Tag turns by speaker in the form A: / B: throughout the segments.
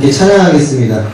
A: 함께 찬양하겠습니다.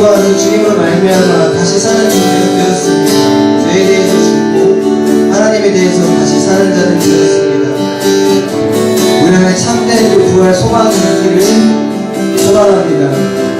A: 우리 또한 주님으로 말미암아 다시 사는 자들이 되었습니다. 죄에 대해서 죽고 하나님에 대해서 다시 사는 자들이 되었습니다. 우리 안에 참된 그 부활 소망이 있기를 소망합니다.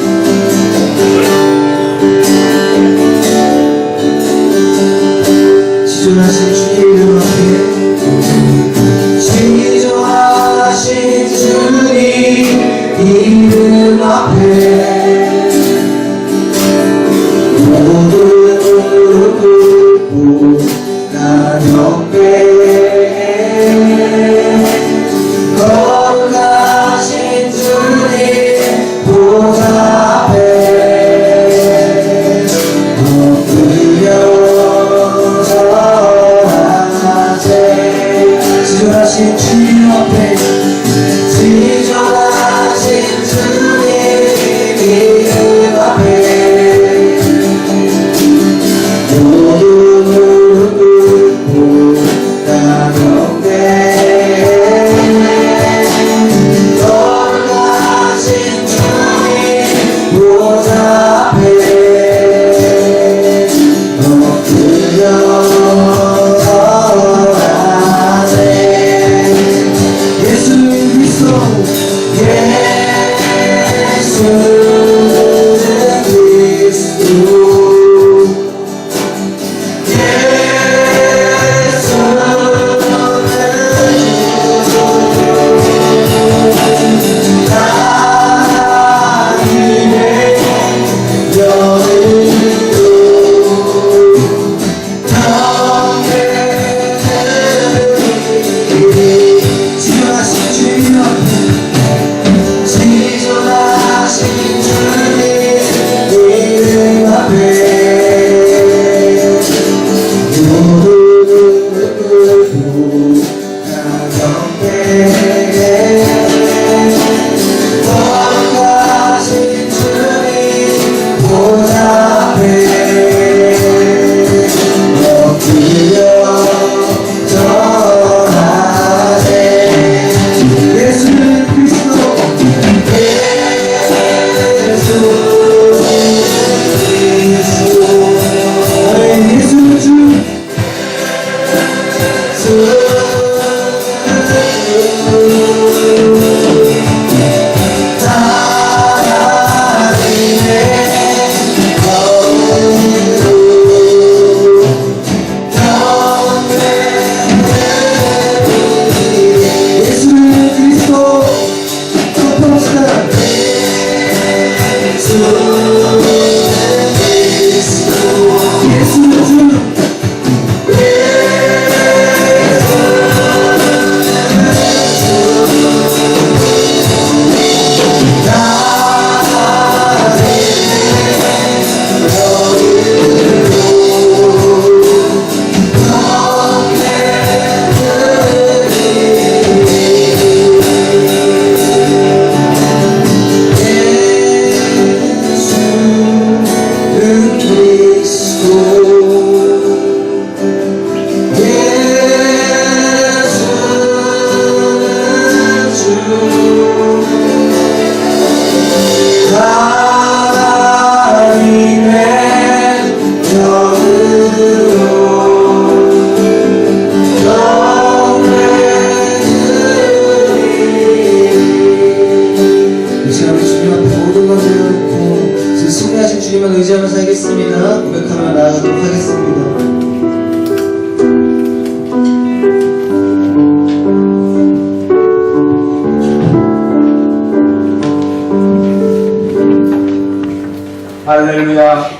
B: 할렐루야.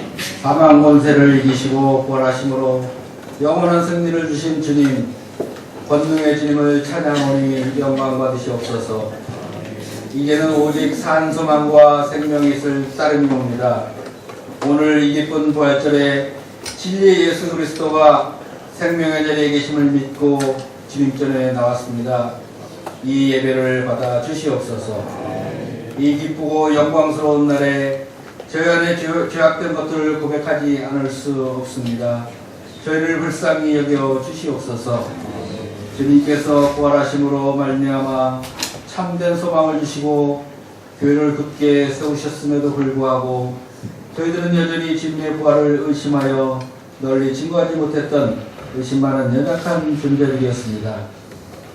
B: 사망 권세를 이기시고 부활하심으로 영원한 승리를 주신 주님 권능의 주님을 찬양하니 영광 받으시옵소서. 이제는 오직 산 소망과 생명이 있을 따름이옵니다. 오늘 이 기쁜 부활절에 진리의 예수 그리스도가 생명의 자리에 계심을 믿고 주님전에 나왔습니다. 이 예배를 받아 주시옵소서. 이 기쁘고 영광스러운 날에 저희 안에 죄- 죄악된 것들을 고백하지 않을 수 없습니다. 저희를 불쌍히 여겨 주시옵소서. 주님께서 부활하심으로 말미암아 참된 소망을 주시고 교회를 굳게 세우셨음에도 불구하고 저희들은 여전히 주님의 부활을 의심하여 널리 증거하지 못했던 의심 많은 연약한 존재들이었습니다.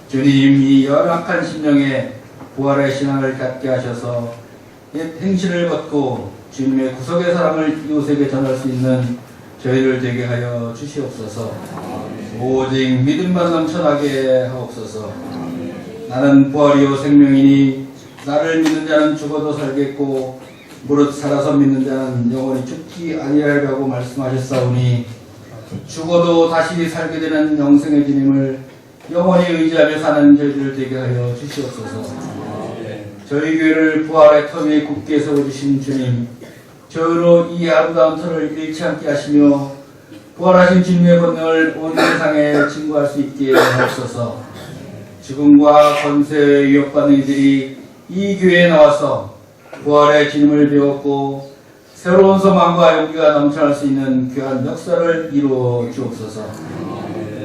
B: 주님 이 연약한 심령에 부활의 신앙을 갖게 하셔서 옛 행실을 벗고 주님의 구속의 사랑을 이웃에게 전할 수 있는 저희를 되게 하여 주시옵소서. 오직 믿음만 넘쳐나게 하옵소서. 나는 부활이요 생명이니 나를 믿는 자는 죽어도 살겠고 무릇 살아서 믿는 자는 영원히 죽지 아니하리라고 말씀하셨사오니 죽어도 다시 살게 되는 영생의 주님을 영원히 의지하며 사는 저희들 되게 하여 주시옵소서. 저희 교회를 부활의 터위에 굳게 세워주신 주님, 저희로 이 아름다운 터를 잃지 않게 하시며 부활하신 주님의 권능을 온 세상에 증거할 수 있게 하옵소서. 죽음과 권세에 위협받는 이들이 이 교회에 나와서 부활의 주님을 배웠고 새로운 소망과 용기가 넘쳐날 수 있는 귀한 역사를 이루어 주옵소서.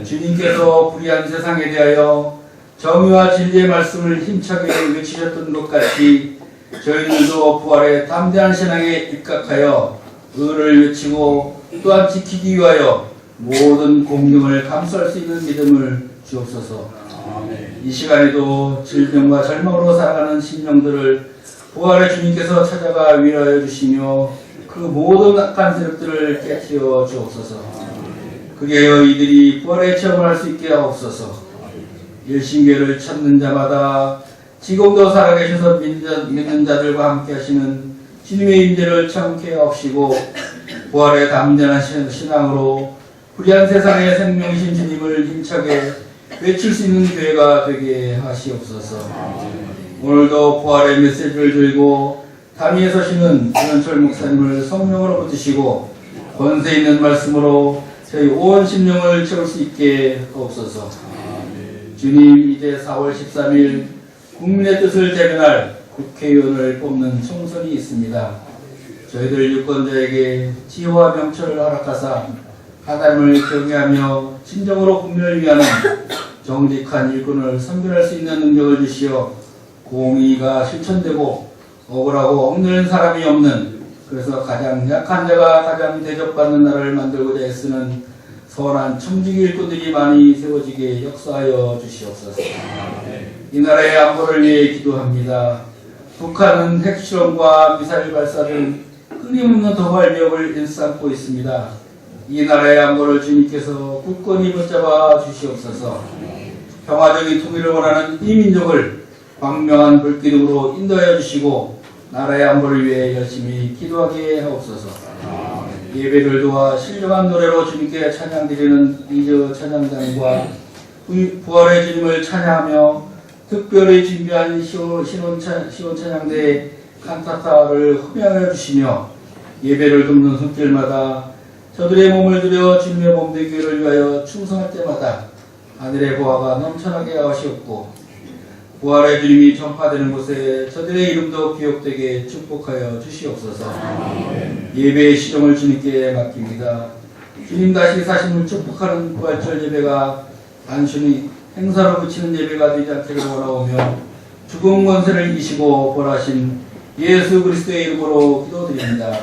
B: 주님께서 불의한 세상에 대하여 정의와 진리의 말씀을 힘차게 외치셨던 것 같이 저희들도 부활의 담대한 신앙에 입각하여 의를 외치고 또한 지키기 위하여 모든 공경을 감수할 수 있는 믿음을 주옵소서. 이 시간에도 질병과 절망으로 살아가는 심령들을 부활의 주님께서 찾아가 위로하여 주시며 그 모든 악한 세력들을 깨뜨려 주옵소서. 그리하여 이들이 부활의 체험을 할 수 있게 하옵소서. 일신교를 찾는 자마다 지금도 살아계셔서 믿는, 자들과 함께 하시는 주님의 임재를 참게 하옵시고 부활의 담대한 신- 신앙으로 불의한 세상의 생명이신 주님을 힘차게 외칠 수 있는 교회가 되게 하시옵소서. 오늘도 부활의 메시지를 들고 담위에 서시는 윤철 목사님을 성령으로 붙드시고 권세 있는 말씀으로 저희 온 심령을 채울 수 있게 하옵소서. 주님 이제 4월 13일 국민의 뜻을 대변할 국회의원을 뽑는 총선이 있습니다. 저희들 유권자에게 지혜와 명철을 허락하사 하나님을 경외하며 진정으로 국민을 위하는 정직한 일꾼을 선별할 수 있는 능력을 주시어 공의가 실천되고 억울하고 억누른 사람이 없는 그래서 가장 약한 자가 가장 대접받는 나라를 만들고자 애쓰는 선한 청직 일꾼들이 많이 세워지게 역사하여 주시옵소서. 이 나라의 안보를 위해 기도합니다. 북한은 핵실험과 미사일 발사 등 끊임없는 도발 위협을 일삼고 있습니다. 이 나라의 안보를 주님께서 굳건히 붙잡아 주시옵소서. 평화적인 통일을 원하는 이 민족을 광명한 불기둥으로 인도하여 주시고 나라의 안보를 위해 열심히 기도하게 하옵소서. 예배를 도와 신령한 노래로 주님께 찬양드리는 이저 찬양단과 부- 부활의 주님을 찬양하며 특별히 준비한 시온, 신혼, 찬, 시온 찬양대 칸타타를 흠양해 주시며 예배를 돕는 손길마다 저들의 몸을 들여 주님의 몸 되기를 위하여 충성할 때마다 하늘의 보화가 넘쳐나게 하시옵고 부활의 주님이 전파되는 곳에 저들의 이름도 기억되게 축복하여 주시옵소서. 예배의 시정을 주님께 맡깁니다. 주님 다시 사심을 축복하는 부활절 예배가 단순히 행사로 그치는 예배가 되지 않기를 원하오며 죽음 권세를 이기시고 벌하신 예수 그리스도의 이름으로 기도드립니다.